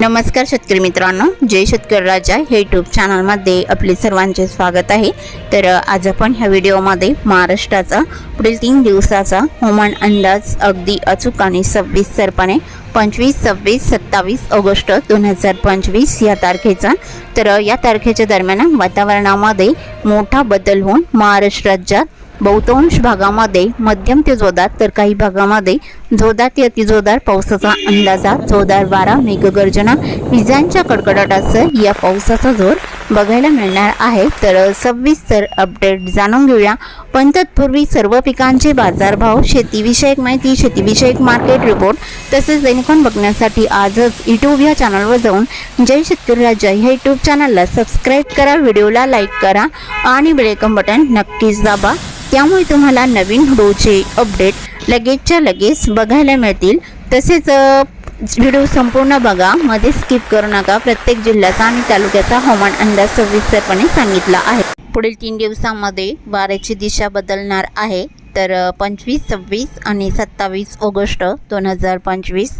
नमस्कार शेतकरी मित्रांनो जय शेतकरी राजा हे यूट्यूब चॅनलमध्ये आपले सर्वांचे स्वागत आहे. तर आज आपण ह्या व्हिडिओमध्ये महाराष्ट्राचा पुढील तीन दिवसाचा हवामान अंदाज अगदी अचूक आणि सविस्तरपणे पंचवीस सव्वीस सत्तावीस ऑगस्ट दोन हजार पंचवीस या तारखेचा. तर या तारखेच्या दरम्यान वातावरणामध्ये मोठा बदल होऊन महाराष्ट्र राज्यात बहुतांश भागामध्ये मध्यम ते जोरदार तर काही भागामध्ये जोरदार ते अतिजोरदार पावसाचा अंदाजा जोरदार वारा मेघगर्जना विजांच्या कडकडाटासह या पावसाचा जोर बघायला मिळणार आहे. तर सविस्तर अपडेट जाणून घेऊया. पण तत्पूर्वी सर्व पिकांचे बाजारभाव शेतीविषयक माहिती शेतीविषयक मार्केट रिपोर्ट तसेच दैनिकॉन बघण्यासाठी आजच यूट्यूब या चॅनलवर जाऊन जय शेतकरी राजा ह्या यूट्यूब चॅनलला सबस्क्राईब करा व्हिडिओला लाईक करा आणि बेलेकम बटन नक्कीच दाबा. त्यामुळे तुम्हाला नवीन व्हिडिओचे अपडेट लगेचच्या लगेच बघायला मिळतील. तसेच व्हिडिओ संपूर्ण बघा मध्ये स्किप करू नका. प्रत्येक जिल्ह्याचा आणि तालुक्याचा हवामान अंदाज सविस्तरपणे सांगितला आहे. पुढील तीन दिवसामध्ये वाऱ्याची दिशा बदलणार आहे. तर पंचवीस सव्वीस आणि सत्तावीस ऑगस्ट दोन हजार पंचवीस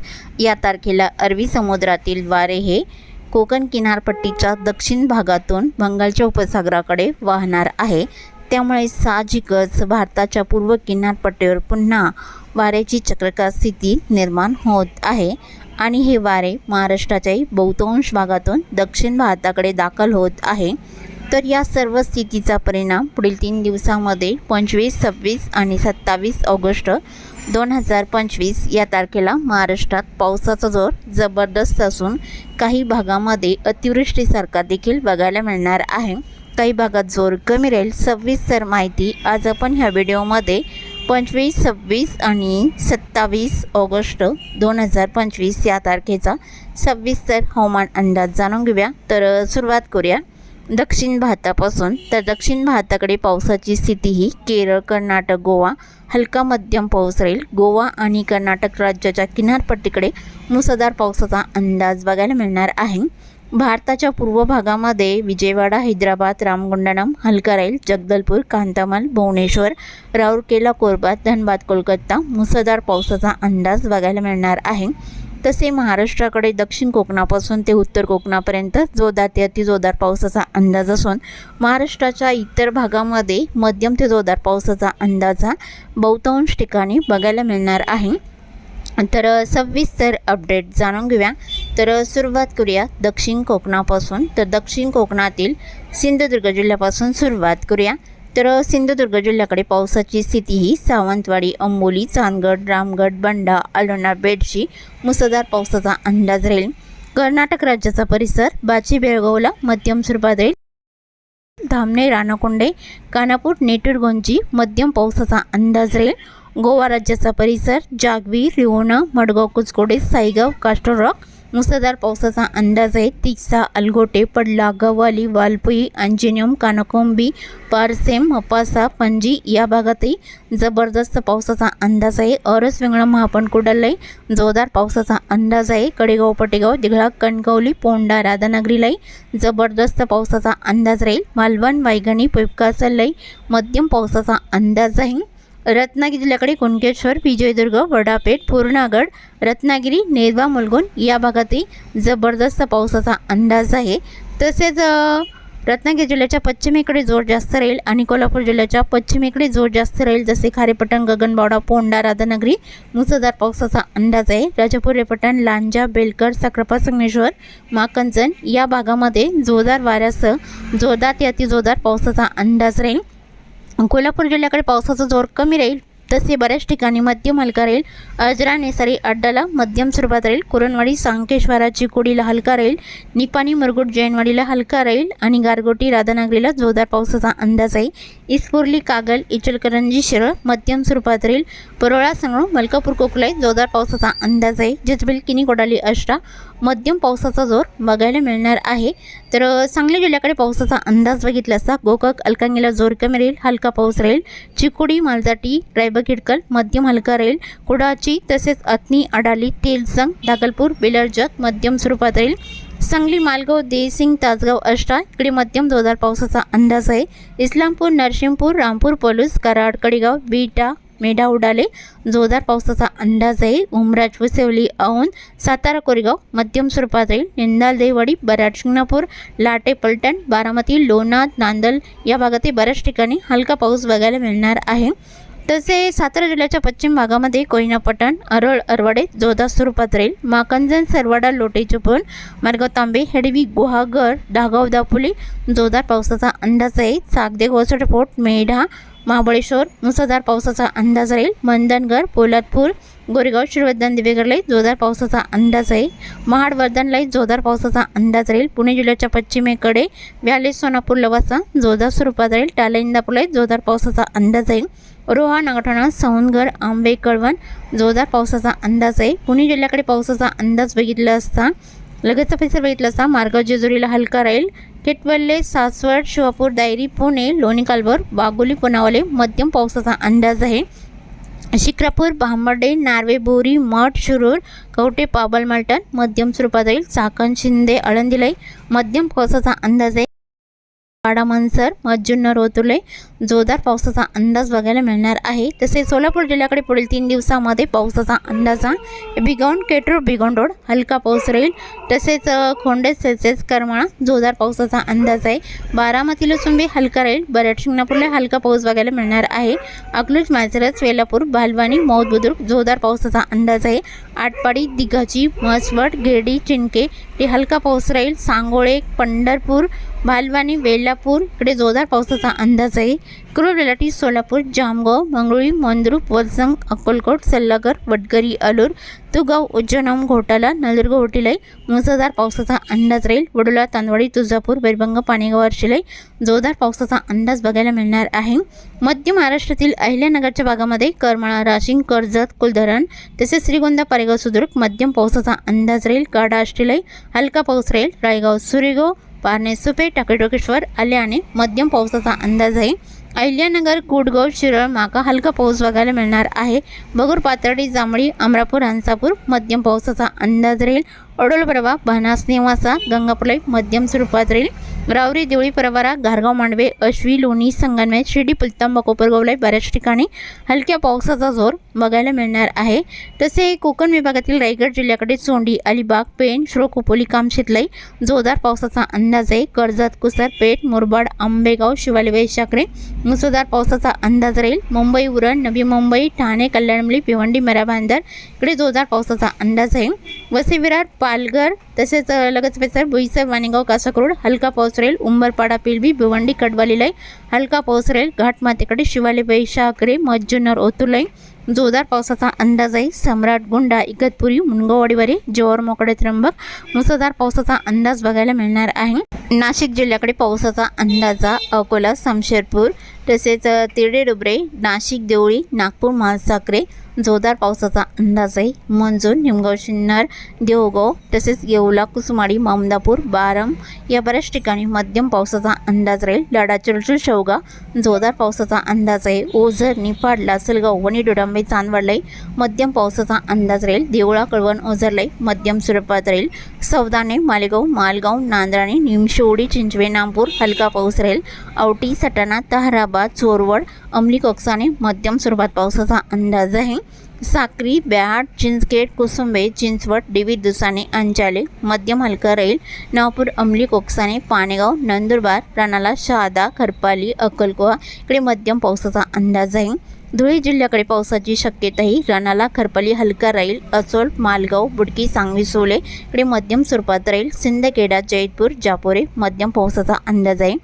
या तारखेला अरबी समुद्रातील वारे हे कोकण किनारपट्टीच्या दक्षिण भागातून बंगालच्या उपसागराकडे वाहणार आहे. त्यामुळे साहजिकच भारताच्या पूर्व किनारपट्टीवर पुन्हा वाऱ्याची चक्रकार स्थिती निर्माण होत आहे. आणि हे वारे महाराष्ट्राच्याही बहुतांश भागातून दक्षिण भारताकडे दाखल होत आहे. तर या सर्व स्थितीचा परिणाम पुढील तीन दिवसामध्ये पंचवीस सव्वीस आणि सत्तावीस ऑगस्ट दोन हजार पंचवीस या तारखेला महाराष्ट्रात पावसाचा जोर जबरदस्त असून काही भागामध्ये अतिवृष्टीसारखा देखील बघायला मिळणार आहे. काही भागात जोर कमी राहील सविस्तर माहिती आज आपण ह्या व्हिडिओमध्ये पंचवीस सव्वीस आणि सत्तावीस ऑगस्ट दोन हजार पंचवीस या तारखेचा सविस्तर हवामान अंदाज जाणून घेऊया. तर सुरुवात करूया. दक्षिण भारतापासून तर दक्षिण भारताकडे पावसाची स्थिती ही केरळ कर्नाटक गोवा हलका मध्यम पाऊस राहील. गोवा आणि कर्नाटक राज्याच्या किनारपट्टीकडे मुसळधार पावसाचा अंदाज बघायला मिळणार आहे. भारताच्या पूर्व भागामध्ये विजयवाडा हैदराबाद रामगुंडनम हलका जगदलपूर कांतामाल भुवनेश्वर राऊरकेला कोरबा धनबाद कोलकाता मुसळधार पावसाचा अंदाज बघायला मिळणार आहे. तसे महाराष्ट्राकडे दक्षिण कोकणापासून ते उत्तर कोकणापर्यंत जोरदार ते अतिजोरदार पावसाचा अंदाज असून महाराष्ट्राच्या इतर भागामध्ये मध्यम ते जोरदार पावसाचा अंदाज हा बहुतांश ठिकाणी बघायला मिळणार आहे. तर सविस्तर अपडेट जाणून घेऊया. तर सुरुवात करूया दक्षिण कोकणापासून. तर दक्षिण कोकणातील सिंधुदुर्ग जिल्ह्यापासून सुरुवात करूया. तर सिंधुदुर्ग जिल्ह्याकडे पावसाची स्थिती ही सावंतवाडी अंबोली चांदगड रामगड बंडा अलोणा बेडशी मुसळधार पावसाचा अंदाज राहील. कर्नाटक राज्याचा परिसर बाची बेळगावला मध्यम स्वरूपात राहील. धामणे रानकोंडे कानापूर नेटुरगोंजी मध्यम पावसाचा अंदाज राहील. गोवा राज्याचा परिसर जागवी रिओना मडगाव कुचकोडे साईगाव कास्टर मुसळधार पावसाचा अंदाज आहे. तिसा अलगोटे पडला गव्हाली वालपुई अंजिनियम कानकोंबी पारसेम मपासा पणजी या भागातही जबरदस्त पावसाचा अंदाज आहे. अरस वेंगळा महापण कुडलई जोरदार पावसाचा अंदाज आहे. कडेगाव पटेगाव दिघळा कणकवली पोंडा राधानगरीलाही जबरदस्त पावसाचा अंदाज राहील. मालवण वायगणी पिपकासलई मध्यम पावसाचा अंदाज आहे. रत्नागिरी जिल्ह्याकडे कुणकेश्वर विजयदुर्ग वडापेठ पूर्णागड रत्नागिरी नेरवा मुलगुण या भागातही जबरदस्त पावसाचा अंदाज आहे. तसेच रत्नागिरी जिल्ह्याच्या पश्चिमेकडे जोर जास्त राहील आणि कोल्हापूर जिल्ह्याच्या पश्चिमेकडे जोर जास्त राहील. जसे खारेपटण गगनबावडा पोंडा राधानगरी मुसळधार पावसाचा अंदाज आहे. राजापूर रेपटण लांजा बेलकर साखरपा संगमेश्वर माकंचन या भागामध्ये जोरदार वाऱ्यासह जोरदार ते अतिजोरदार पावसाचा अंदाज राहील. कोल्हापूर जिल्ह्याकडे पावसाचा जोर कमी राहील. तसे बऱ्याच ठिकाणी मध्यम हलका राहील अजरा नेसारी अड्डाला मध्यम स्वरूपात राहील कुरणवाडी सांकेश्वरा चिकोडीला हलका राहील निपाणी मुरगुट जैनवाडीला हलका राहील आणि गारगोटी राधानगरीला जोरदार पावसाचा अंदाज आहे. इस्पुर्ली कागल इचलकरंजी शिरळ मध्यम स्वरूपात राहील परोळा संगळ मलकापूर कोकलाई जोरदार पावसाचा अंदाज आहे. जिजबिल किनी कोडाली अष्टा मध्यम पावसाचा जोर बघायला मिळणार आहे. तर सांगली जिल्ह्याकडे पावसाचा अंदाज बघितला असता गोकाक अलकांगीला जोर कमी राहील हलका पाऊस राहील चिकोडी मालजाटी रायबग किडकल मध्यम हलका राहील. कुडाची तसेच अथनी अडाली तेलसंग दागलपूर बेलरजत मध्यम स्वरूपात राहील. सांगली मालगाव देसिंग तासगाव अष्टा इकडे मध्यम जोरदार पावसाचा अंदाज आहे. इस्लामपूर नरसिंहपूर रामपूर पलूस कराड कडेगाव बीटा मेढा उडाले जोरदार पावसाचा अंदाज आहे. उमराज वसेवली औंध सातारा कोरेगाव मध्यम स्वरूपात राहील. निंदाल देवाडी बराड शिंगणापूर लाटे पलटण बारामती लोणार नांदल या भागातील बऱ्याच ठिकाणी हलका पाऊस बघायला मिळणार आहे. तसे सातारा जिल्ह्याच्या पश्चिम भागामध्ये कोयना पटण अरळ अरवाडे जोरदार स्वरूपात राहील माकंजन सरवाडा लोटे चिपळूण मार्गाव तांबे हेडवी गुहागर डागाव दापोली जोरदार पावसाचा अंदाज आहे. सागदे गोसट फोर्ट मेढा महाबळेश्वर मुसळधार पावसाचा अंदाज राहील. मंदनगर पोलादपूर गोरेगाव श्रीवर्धन दिवेगरलाही जोरदार पावसाचा अंदाज आहे. महाड वर्धनलाही जोरदार पावसाचा अंदाज राहील. पुणे जिल्ह्याच्या पश्चिमेकडे व्याले सोनापूर लवासा जोरदार स्वरूपात राहील. टाला इंदापूरलाही जोरदार पावसाचा अंदाज आहे. रोहा नगठाणा सौंदगड आंबे कळवण जोरदार पावसाचा अंदाज आहे. पुणे जिल्ह्याकडे पावसाचा अंदाज बघितला असता लगेचचा परिसर बघितला असता मार्गाव जेजुरीला हलका राहील. केटवल्ले सासवड शिवापूर दायरी पुणे लोणी कालवर वाघोली पुनावले मध्यम पावसाचा अंदाज आहे. शिक्रापूर भांबर्डे नार्वे बोरी मठ शिरूर कवटे पाबल मलटण मध्यम स्वरूपात जाईल चाकण शिंदे आळंदीलाई मध्यम पावसाचा अंदाज आहे. वाडा मनसर रोतुले जोरदार पावसाचा अंदाज बघायला मिळणार आहे. तसेच सोलापूर जिल्ह्याकडे पुढील तीन दिवसामध्ये पावसाचा अंदाज आहे. बिगौंड केटूर बिगौंड रोड हलका पाऊस राहील. तसेच खोंडे सेल्सिअस करमाळा जोरदार पावसाचा अंदाज आहे. बारामती लसुंबी हलका राहील. बऱ्याच शिंगणापूरला हलका पाऊस बघायला मिळणार आहे. अकलूज माजरस वेलापूर बालवानी मौद बुद्रुक जोरदार पावसाचा अंदाज आहे. आटपाडी दिघाची मसवट गिरडी चिंके ते हलका पाऊस राहील. सांगोळे पंढरपूर मालवणी वेल्लापूर इकडे जोरदार पावसाचा अंदाज आहे. कुरुलेलाटी सोलापूर जामगाव मंगळुळी मंद्रुप वलसंग अक्कलकोट सल्लागर वडगरी अलूर तुगाव उज्जैनम घोटाला नलदुर्ग होटीलाई मुसळधार पावसाचा अंदाज राहील. वडोला तांदवाडी तुळजापूर बेरबंग पाणेगाव अर्शिलाई जोरदार पावसाचा अंदाज बघायला मिळणार आहे. मध्य महाराष्ट्रातील अहिल्यानगरच्या भागामध्ये करमाळा राशिंग कर्जत कुलधरण तसेच श्रीगोंदा पारेगाव सुदुर्ग मध्यम पावसाचा अंदाज राहील. गाडा अष्टिलाई हलका पाऊस राहील. रायगाव सुरेगाव पारणे सुपे टाकेटोकेश्वर आल्याने मध्यम पावसाचा अंदाज आहे. अहिल्यानगर कुडगाव शिरळ माका हलका पाऊस बघायला मिळणार आहे. बगूर पातर्डी जांभळी अमरापूर हंसापूर मध्यम पावसाचा अंदाज राहील. अडोलप्रभा भानास बनास निवासा गंगापूरलाई मध्यम स्वरूपात राहील. रावरी देवळी परवारा घारगाव मांडवे अश्वी लोणी संगमनेर शिर्डी पुलतांबा कोपरगावलाई बऱ्याच ठिकाणी हलक्या पावसाचा जोर बघायला मिळणार आहे. तसे कोकण विभागातील रायगड जिल्ह्याकडे चोंडी अलिबाग पेण श्रोक खोपोली कामशेतलाई जोरदार पावसाचा अंदाज आहे. कर्जत कुसर पेठ मुरबाड आंबेगाव शिवाली वैशाखरे मुसळधार पावसाचा अंदाज राहील. मुंबई उरण नवी मुंबई ठाणे कल्याणमली भिवंडी मराबांदर इकडे जोरदार पावसाचा अंदाज आहे. वसे विरार पालघर तसेच अ, भुईसर बेसर बोईसर वाणेगाव कासाकरोड हलका पाऊस राहील उंबरपाडा पिलबी भिवंडी कडवालीलाई हलका पाऊस राहील घाटमातेकडे शिवाले वैशाखरे मज्जुनर ओतुलाई जोरदार पावसाचा अंदाज आहे सम्राट गुंडा इगतपुरी मुनगोवाडीवरे जोर मोकडे त्र्यंबक मुसळधार पावसाचा अंदाज बघायला मिळणार आहे नाशिक जिल्ह्याकडे पावसाचा अंदाज अकोला समशेरपूर तसेच तिरडे डुबरे नाशिक देवळी नागपूर महासाखरे जोरदार पावसाचा अंदाज आहे मंजूर. निमगाव शिन्नर देवगाव तसेच येवला कुसुमाडी मामदापूर बारम या बऱ्याच ठिकाणी मध्यम पावसाचा अंदाज राहील. लाडा चिरचूर शेवगा जोरदार पावसाचा अंदाज आहे ओझर निफाडला लासलगाव वणी डोडांबे चांदवडलाई मध्यम पावसाचा अंदाज राहील. देवळा कळवण ओझरलाई मध्यम स्वरूपात राहील. सौदाने मालेगाव मालगाव नांद्राणे निमशेवडी चिंचवे नामपूर हलका पाऊस राहील. औटी सटाणा तहाराबाद चोरवड अंमली कक्षाने मध्यम स्वरूपात पावसाचा अंदाज आहे साक्री ब्याड चिंचखेड कुसुंबे चिंचवड डिवी दुसाने अंचाले मध्यम हलका राहील नवापूर अमली कोकसाने पाणेगाव नंदुरबार राणाला शहादा खरपाली अक्कलकोवा इकडे मध्यम पावसाचा अंदाज आहे. धुळे जिल्ह्याकडे पावसाची शक्यताही राणाला खरपाली हलका राहील अचोल मालगाव बुडकी सांगवी सोले इकडे मध्यम स्वरूपात राहील सिंदखेडा जैतपूर जापोरे मध्यम पावसाचा अंदाज आहे.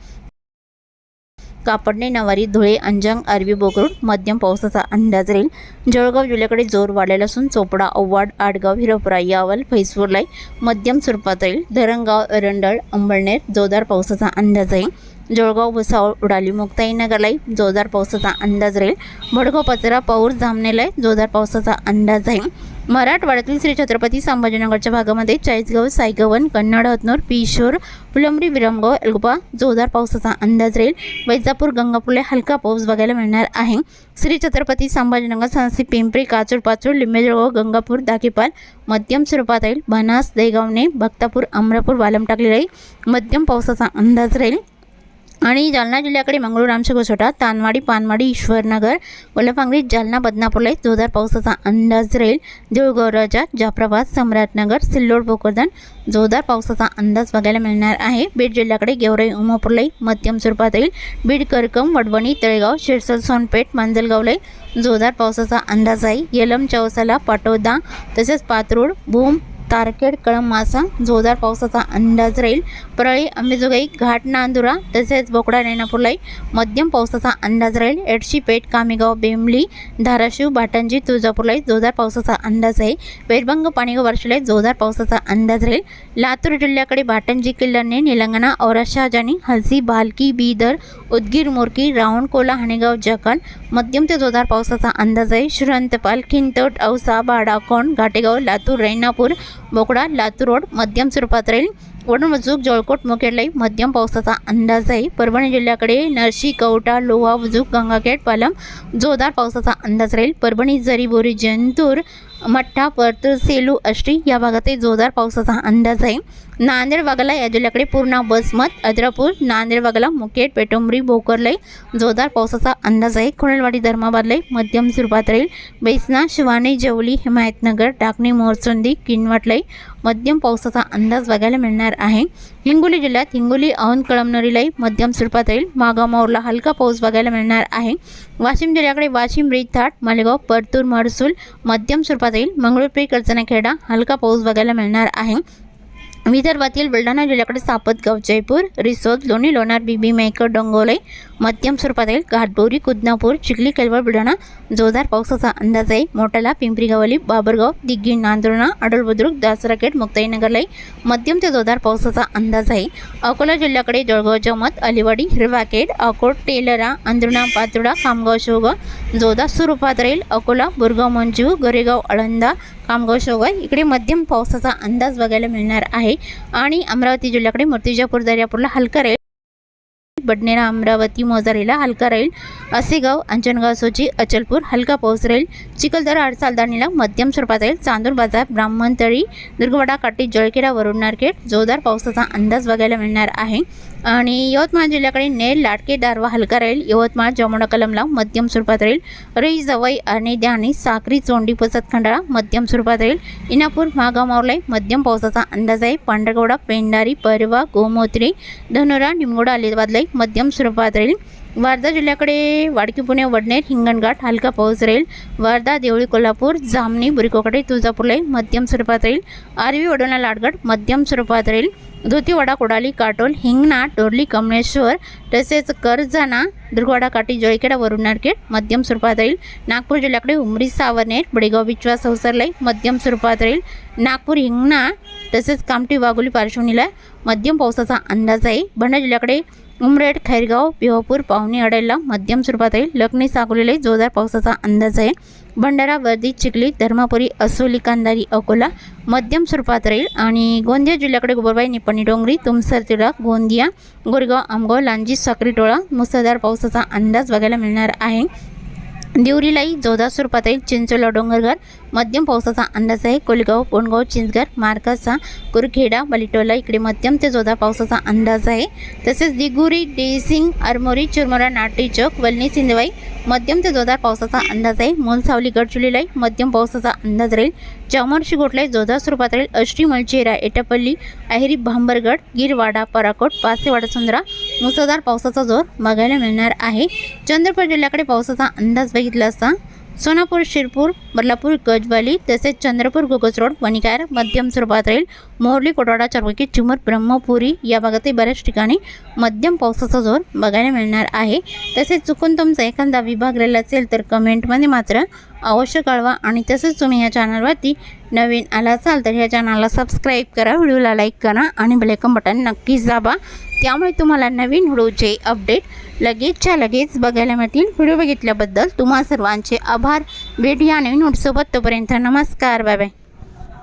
कापडणे नवारी धुळे अंजंग अरबी बोकरूड मध्यम पावसाचा अंदाज राहील. जळगाव जिल्ह्याकडे जोर वाढलेला असून चोपडा औवाड आडगाव हिरपुरा यावल फैसपूरलाई मध्यम स्वरूपात राहील. धरणगाव एरंडळ अंबळनेर जोरदार पावसाचा अंदाज आहे जळगाव भुसावळ उडाली मुक्ताईनगरलाई जोरदार पावसाचा अंदाज राहील. भडगाव पचरा पाऊर जामनेलाई जोरदार पावसाचा अंदाज आहे मराठवाड्यातील श्री छत्रपती संभाजीनगरच्या भागामध्ये चाळीसगाव सायगवन कन्नड हतनूर पिशोर फुलंबरी विरमगाव एल्गोपा जोरदार पावसाचा अंदाज राहील. वैजापूर गंगापूरला हलका पाऊस बघायला मिळणार आहे. श्री छत्रपती संभाजीनगर सांसी पिंपरी काचूर पाचूर लिंबेजळगाव गंगापूर दाकीपाल मध्यम स्वरूपात राहील. बनास देगावणे भक्तापूर अमरापूर वालम टाकले राहील. मध्यम पावसाचा अंदाज राहील. आणि जालना जिल्ह्याकडे मंगळूर आमच्या तानवाडी पानवाडी ईश्वरनगर वलपांगरी जालना बदनापूरला जोरदार पावसाचा अंदाज राहील. देऊळगाव राजा जाफराबाद सम्राटनगर सिल्लोड भोकरदन जोरदार पावसाचा अंदाज बघायला मिळणार आहे. बीड जिल्ह्याकडे गेवराई उमापूरलाही मध्यम स्वरूपात येईल. बीड करकम वडवणी तळेगाव शिरसल सोनपेठ मांजलगावलाही जोरदार पावसाचा अंदाज आहे. येलम चौसाला पाटोदा तसेच पातरूड भूम तारखेड कळम मासा जोरदार पावसाचा अंदाज राहील. परळी अंबेजोगाई घाट नांदुरा तसेच बोकडा नैनापूरलाई मध्यम पावसाचा अंदाज राहील. एडशी पेठ कामेगाव बेंबली धाराशिव भाटंजी तुळजापूरलाई जोरदार पावसाचा अंदाज आहे. वेरबंग पाणीगाव वर्षलाई जोरदार पावसाचा अंदाज राहील. लातूर जिल्ह्याकडे भाटंजी किल्ल्याने निलंगणा औरा शहाजानी हलसी भालकी बीदर उदगीर मोरकी रावणकोला हाणेगाव जकाल मध्यम ते जोरदार पावसाचा अंदाज आहे. श्रीरंतपाल खिंतट औसा बाडाकोण घाटेगाव लातूर रैनापूर बोकडा लातूर रोड मध्यम स्वरूपात राहील. वडून बुजुक जळकोट मुखेडलाई मध्यम पावसाचा अंदाज आहे. परभणी जिल्ह्याकडे नरशी कवटा लोहा बुजुक गंगाखेड पालम जोरदार पावसाचा अंदाज राहील. परभणी जरी बोरी जंतूर मठ्ठा परतूर सेलू अष्टी या भागातही जोरदार पावसाचा अंदाज आहे. नांदेड भागाला या जिल्ह्याकडे पूर्णा बसमत अद्रापूर नांदेड भागाला मुकेट पेटुंबरी भोकरलाई जोरदार पावसाचा अंदाज आहे. खुणेलवाडी धर्माबादलाई मध्यम स्वरूपात राहील. बेसना शिवानी जेवली हिमायतनगर टाकणी मोरचुंदी किनवटलाई मध्यम पावसाचा अंदाज बघायला मिळणार आहे. हिंगोली जिल्ह्यात हिंगोली औंध कळमनुरीलाई मध्यम स्वरूपात राहील. मागामाऊरला हलका पाऊस बघायला मिळणार आहे. वाशिम जिल्ह्याकडे वाशिम रिथाट मालेगाव परतूर महसूल मध्यम स्वरूपात येईल मंगळूरपेठ कर्जनाखेडा हलका पाऊस बघायला मिळणार आहे. विदर्भातील बुलढाणा जिल्ह्याकडे सापतगाव जयपूर रिसोद लोणी लोणार बीबी मेकर डोंगोले मध्यम स्वरूपात घाटबोरी कुदनापूर चिखली केलवळ बुलढाणा जोरदार पावसाचा अंदाज आहे मोटाला पिंपरी गावली बाबरगाव दिग्गी नांदुर्णा अडल बुद्रुक दासराकेट मुक्ताईनगरलाई मध्यम ते जोरदार पावसाचा अंदाज आहे अकोला जिल्ह्याकडे जळगाव जमत अलिवाडी हिरवाकेट अकोट टेलरा अंदुणा पातुडा खामगाव शेवगाव जोरदार स्वरूपात राहील अकोला बुरगाव मंजू गोरेगाव आळंदा कामगाव शेवगाव. इकडे मध्यम पावसाचा अंदाज बघायला मिळणार आहे. आणि अमरावती जिल्ह्याकडे मूर्तिजापूर दर्यापूरला हलका राहील. बडनेरा अमरावती मोजारीला हलका राहील. असेगाव अंजनगाव सोची अचलपूर हलका पाऊस राहील. चिखलदरा आडसालदाणीला मध्यम स्वरूपात राहील. चांदूर बाजार ब्राह्मणतळी दुर्गवाडा काटी जळखेडा वरुण नारखेड जोरदार पावसाचा अंदाज बघायला मिळणार आहे. आणि यवतमाळ जिल्ह्याकडे नेर लाटके दारवा हलका राहील. यवतमाळ जमुना कलमला मध्यम स्वरूपात राहील. रई जवई आणि द्यानी साक्री चोंडी पसत खंडाळा मध्यम स्वरूपात राहील. इनापूर महागामावलाई मध्यम पावसाचा अंदाज आहे. पांढरगौडा पेंडारी परवा गोमोत्री धनुरा निमगोडा अलिबादलाई मध्यम स्वरूपात राहील. वर्धा जिल्ह्याकडे वाडकी पुणे वडनेर हिंगणघाट हलका पाऊस राहील. वर्धा देवळी कोल्हापूर जामणी बुरिकोकडे तुळजापूरलाई मध्यम स्वरूपात राहील. आरवी वडोणा लाडगड मध्यम स्वरूपात राहील. धुतीवाडा कोडाली काटोल हिंगणा डोरली कमळेश्वर तसेच करजाना दुर्गवाडा काटी जळखेडा वरुण मार्केट मध्यम स्वरूपात राहील. नागपूर जिल्ह्याकडे उमरी सावरनेर बडेगाव विश्वास अवसरलाई मध्यम स्वरूपात राहील. नागपूर हिंगणा तसेच कामठी वाघोली पार्श्वनीला मध्यम पावसाचा अंदाज आहे. भंडारा जिल्ह्याकडे उमरेड खैरगाव बिहापूर पाहुणे अडेला मध्यम स्वरूपात येईल लग्नी सागोलीला जोरदार पावसाचा अंदाज आहे. भंडारा वर्दी चिखली धर्मापुरी असोली कांदारी अकोला मध्यम स्वरूपात राहील आणि गोंदिया जिल्ह्याकडे गोबरबाई निपणी डोंगरी तुमसर तिळा गोंदिया गोरेगाव आमगाव लांजी साक्री टोळा मुसळधार पावसाचा अंदाज बघायला मिळणार आहे. देवरीलाही जोरदार स्वरूपात येईल चिंचोला डोंगरघर मध्यम पावसाचा अंदाज आहे कोलगाव पोणगाव चिंचघर मार्कासा कुरखेडा बलिटोला इकडे मध्यम ते जोधा पावसाचा अंदाज आहे. तसेच दिगुरी डेसिंग आरमोरी चुरमरा नाटी चौक वलनी सिंधवाई मध्यम ते जोरदार पावसाचा अंदाज आहे. मोलसावली गडचुलीलाई मध्यम पावसाचा अंदाज राहील. चामोर्शी गोटलाई जोधार स्वरूपात राहील. अष्टी मलचेरा एटापल्ली अहेरी भांबरगड गिरवाडा पराकोट पासेवाडा सुंदरा मुसळधार पावसाचा जोर बघायला मिळणार आहे. चंद्रपूर जिल्ह्याकडे पावसाचा अंदाज बघितला असता सोनापूर शिरपूर बदलापूर गजवाली तसेच चंद्रपूर गोगस रोड वणिकार मध्यम स्वरूपात राहील मोरली कोटवाडा चरवकी चिमूर ब्रह्मपुरी या भागातही बऱ्याच ठिकाणी मध्यम पावसाचा जोर बघायला मिळणार आहे. तसेच चुकून तुमचा एखादा विभाग राहिला असेल तर कमेंटमध्ये मात्र अवश्य कळवा आणि तसेच तुम्ही या चॅनलवरती नवीन आला असाल तर ह्या चॅनलला सबस्क्राईब करा व्हिडिओला लाईक करा आणि ब्लॅकम बटन नक्कीच दाबा. त्यामुळे तुम्हाला नवीन व्हिडिओचे अपडेट लगेचच्या लगेच बघायला मिळतील व्हिडिओ बघितल्याबद्दल तुम्हा सर्वांचे आभार. भेटूया नवीन व्हिडिओसोबत तोपर्यंत नमस्कार. Bye bye.